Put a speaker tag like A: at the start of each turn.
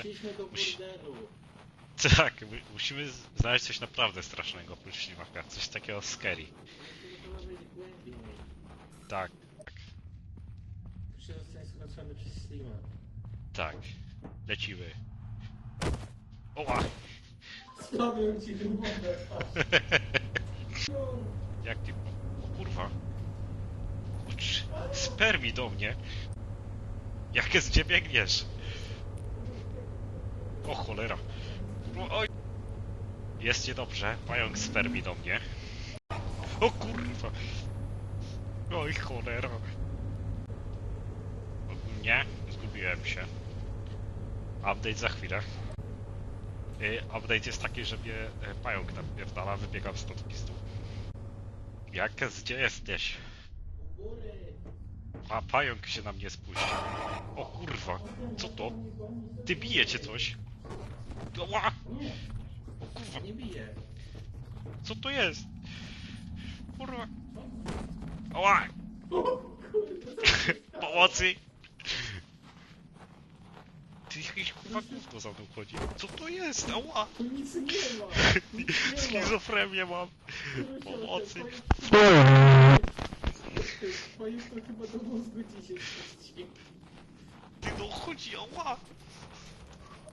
A: Szliśmy do
B: Musi-. Tak, mu- musimy znaleźć coś naprawdę strasznego oprócz ślimaka. Coś takiego scary.
A: Musimy głębiej.
B: Tak,
A: zostać skończony przez Slima.
B: tak. Lecimy. Oła!
A: Spadłem ci wodę.
B: Jak ty... O kurwa. Ucz, spermi do mnie. Jak z ciebie biegniesz? O cholera. O, oj. Jest niedobrze. Pająk spermi do mnie. O kurwa. Oj cholera. Ogólnie zgubiłem się. Update za chwilę. Y, Update jest taki, że mnie e, pająk napierdala, wybiegam stąd pistol. Jakes, gdzie jesteś? A pająk się na mnie spuścił. O kurwa, co to? Ty bije cię coś? Ła!
A: Nie,
B: O kurwa,
A: nie bije.
B: co to jest? Kurwa. Ła! Pomocy! Ty jakieś kurwa gówno za mną chodzi. Co to jest? Ała!
A: Tu nic nie ma. Nic nie ma.
B: Schizofrenię mam. Pomocy.
A: Twoim to chyba do mózgu spuści.
B: Ty no chodzi, ała!